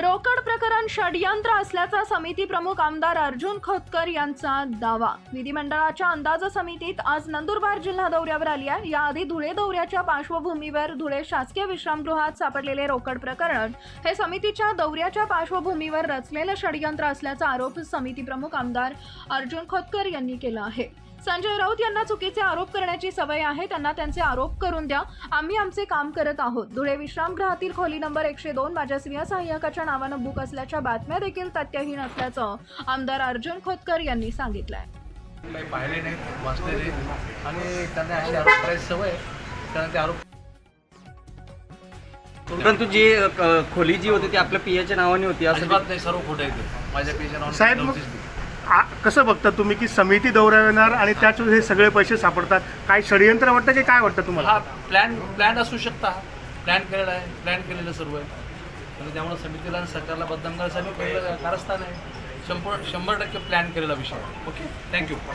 रोकड प्रकरण षडयंत्र असल्याचा समिती प्रमुख आमदार अर्जुन खोतकर यांचा दावा. विधिमंडळाच्या अंदाज समितीत आज नंदुरबार जिल्हा दौऱ्यावर आली आहे. याआधी धुळे दौऱ्याच्या पार्श्वभूमीवर धुळे शासकीय विश्रामगृहात सापडलेले रोकड प्रकरण हे समितीच्या दौऱ्याच्या पार्श्वभूमीवर रचलेलं षडयंत्र असल्याचा आरोप समिती प्रमुख आमदार अर्जुन खोतकर यांनी केला आहे. संजय राऊत यांना चुकीचे आरोप करण्याची सवय आहे त्यांना त्यांचे आरोप करून द्या. आम्ही आमचे काम करत आहोत. धुळे विश्रामगृहातील खोली नंबर एकशे दोन माझ्या स्त्रिया सहाय्यकाच्या नावानं बुक असल्याच्या बातम्या देखील तथ्यहीन असल्याचं आमदार अर्जुन खोतकर यांनी सांगितलंय. काही पाहिले नाहीत वाचले नाहीत. आणि त्यांना असे आरोप करायची सवय आहे. कारण ते आरोप परंतु जी खोली जी होती ती आपल्या पियाच्या नावाने होती असं अजिबात नाही सर्व खोटं आहे ते. माझ्या साहेब मग आ- कसं बघता तुम्ही की समिती दौऱ्यावर येणार आणि त्याच हे सगळे पैसे सापडतात? काय षडयंत्र वाटतं की काय वाटतं तुम्हाला? हा प्लॅन प्लॅन असू शकता. प्लॅन केलेला आहे. प्लॅन केलेलं सर्व आहे. म्हणजे त्यामुळे समितीला आणि सरकारला बदनाम करण्यासाठी पहिलं कारस्थान आहे? शंभर शंभर टक्के प्लॅन केलेला विषय ओके थँक्यू